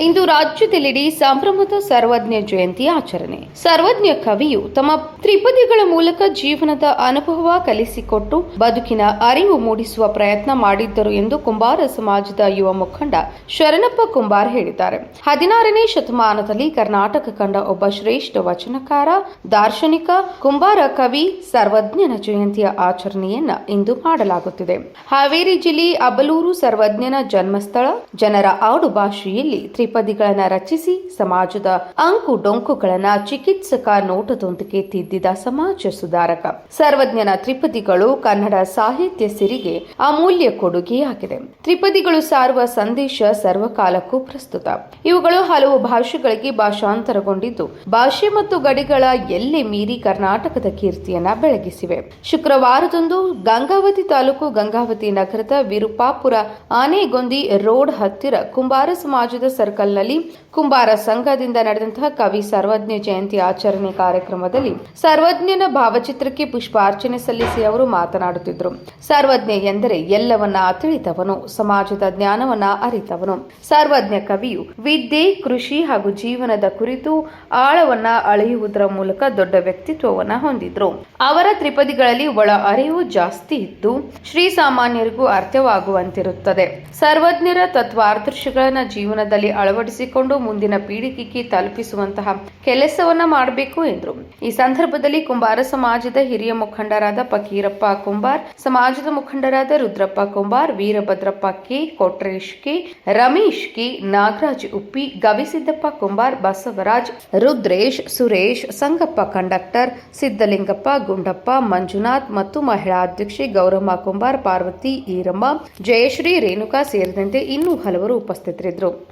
ಇಂದು ರಾಜ್ಯದೆಲ್ಲೆಡೆ ಸಂಭ್ರಮದ ಸರ್ವಜ್ಞ ಜಯಂತಿ ಆಚರಣೆ. ಸರ್ವಜ್ಞ ಕವಿಯು ತಮ್ಮ ತ್ರಿಪದಿಗಳ ಮೂಲಕ ಜೀವನದ ಅನುಭವ ಕಲಿಸಿಕೊಟ್ಟು ಬದುಕಿನ ಅರಿವು ಮೂಡಿಸುವ ಪ್ರಯತ್ನ ಮಾಡಿದ್ದರು ಎಂದು ಕುಂಬಾರ ಸಮಾಜದ ಯುವ ಮುಖಂಡ ಶರಣಪ್ಪ ಕುಂಬಾರ್ ಹೇಳಿದ್ದಾರೆ. ಹದಿನಾರನೇ ಶತಮಾನದಲ್ಲಿ ಕರ್ನಾಟಕ ಕಂಡ ಒಬ್ಬ ಶ್ರೇಷ್ಠ ವಚನಕಾರ, ದಾರ್ಶನಿಕ, ಕುಂಬಾರ ಕವಿ ಸರ್ವಜ್ಞನ ಜಯಂತಿಯ ಆಚರಣೆಯನ್ನ ಇಂದು ಮಾಡಲಾಗುತ್ತಿದೆ. ಹಾವೇರಿ ಜಿಲ್ಲೆ ಅಬಲೂರು ಸರ್ವಜ್ಞನ ಜನ್ಮಸ್ಥಳ, ಜನರ ಆಡು ಭಾಷೆಯಲ್ಲಿ ತ್ರಿಪದಿಗಳನ್ನ ರಚಿಸಿ ಸಮಾಜದ ಅಂಕು ಡೊಂಕುಗಳನ್ನ ಚಿಕಿತ್ಸಕ ನೋಟದೊಂದಿಗೆ ತಿದ್ದಿದ ಸಮಾಜ ಸುಧಾರಕ. ಸರ್ವಜ್ಞನ ತ್ರಿಪದಿಗಳು ಕನ್ನಡ ಸಾಹಿತ್ಯ ಸಿರಿಗೆ ಅಮೂಲ್ಯ ಕೊಡುಗೆಯಾಗಿದೆ. ತ್ರಿಪದಿಗಳು ಸಾರುವ ಸಂದೇಶ ಸರ್ವಕಾಲಕ್ಕೂ ಪ್ರಸ್ತುತ. ಇವುಗಳು ಹಲವು ಭಾಷೆಗಳಿಗೆ ಭಾಷಾಂತರಗೊಂಡಿದ್ದು, ಭಾಷೆ ಮತ್ತು ಗಡಿಗಳ ಎಲ್ಲೆ ಮೀರಿ ಕರ್ನಾಟಕದ ಕೀರ್ತಿಯನ್ನ ಬೆಳಗಿಸಿವೆ. ಶುಕ್ರವಾರದಂದು ಗಂಗಾವತಿ ತಾಲೂಕು ಗಂಗಾವತಿ ನಗರದ ವಿರುಪಾಪುರ ಆನೆಗೊಂದಿ ರೋಡ್ ಹತ್ತಿರ ಕುಂಬಾರ ಸಮಾಜದ ಸರ್ಕಲ್ನಲ್ಲಿ ಕುಂಬಾರ ಸಂಘದಿಂದ ನಡೆದಂತಹ ಕವಿ ಸರ್ವಜ್ಞ ಜಯಂತಿ ಆಚರಣೆ ಕಾರ್ಯಕ್ರಮದಲ್ಲಿ ಸರ್ವಜ್ಞನ ಭಾವಚಿತ್ರಕ್ಕೆ ಪುಷ್ಪಾರ್ಚನೆ ಸಲ್ಲಿಸಿ ಅವರು ಮಾತನಾಡುತ್ತಿದ್ದರು. ಸರ್ವಜ್ಞ ಎಂದರೆ ಎಲ್ಲವನ್ನ ತಿಳಿತವನು ಸಮಾಜದ ಜ್ಞಾನವನ್ನ ಅರಿತವನು. ಸರ್ವಜ್ಞ ಕವಿಯು ವಿದ್ಯೆ, ಕೃಷಿ ಹಾಗೂ ಜೀವನದ ಕುರಿತು ಆಳವನ್ನ ಅಳೆಯುವುದರ ಮೂಲಕ ದೊಡ್ಡ ವ್ಯಕ್ತಿತ್ವವನ್ನ ಹೊಂದಿದ್ರು. ಅವರ ತ್ರಿಪದಿಗಳಲ್ಲಿ ಒಳ ಅರಿವು ಜಾಸ್ತಿ ಇದ್ದು ಶ್ರೀ ಸಾಮಾನ್ಯರಿಗೂ ಅರ್ಥವಾಗುವಂತಿರುತ್ತದೆ. ಸರ್ವಜ್ಞರ ತತ್ವಾದರ್ಶಗಳನ್ನು ಜೀವನದಲ್ಲಿ ಅಳವಡಿಸಿಕೊಂಡು ಮುಂದಿನ ಪೀಳಿಗೆಗೆ ತಲುಪಿಸುವಂತಹ ಕೆಲಸವನ್ನ ಮಾಡಬೇಕು ಎಂದರು. ಈ ಸಂದರ್ಭದಲ್ಲಿ ಕುಂಬಾರ ಸಮಾಜದ ಹಿರಿಯ ಮುಖಂಡರಾದ ಫಕೀರಪ್ಪ ಕುಂಬಾರ್, ಸಮಾಜದ ಮುಖಂಡರಾದ Rudrappa Kumbar, Veerabhadrappa K, Kotresh K, Ramesh K, Nagaraj Uppi, Gavisiddappa Kumbar, Basavaraj, Rudresh, Suresh, Sangappa conductor Siddalingappa Gundappa, Manjunath ಮತ್ತು ಮಹಿಳಾ ಅಧ್ಯಕ್ಷೆ ಗೌರಮ್ಮ ಕುಂಬಾರ್ ಪಾರ್ವತಿ ಈರಮ್ಮ ಜಯಶ್ರೀ ರೇಣುಕಾ ಸೇರಿದಂತೆ ಇನ್ನೂ ಹಲವರು ಉಪಸ್ಥಿತರಿದ್ದರು.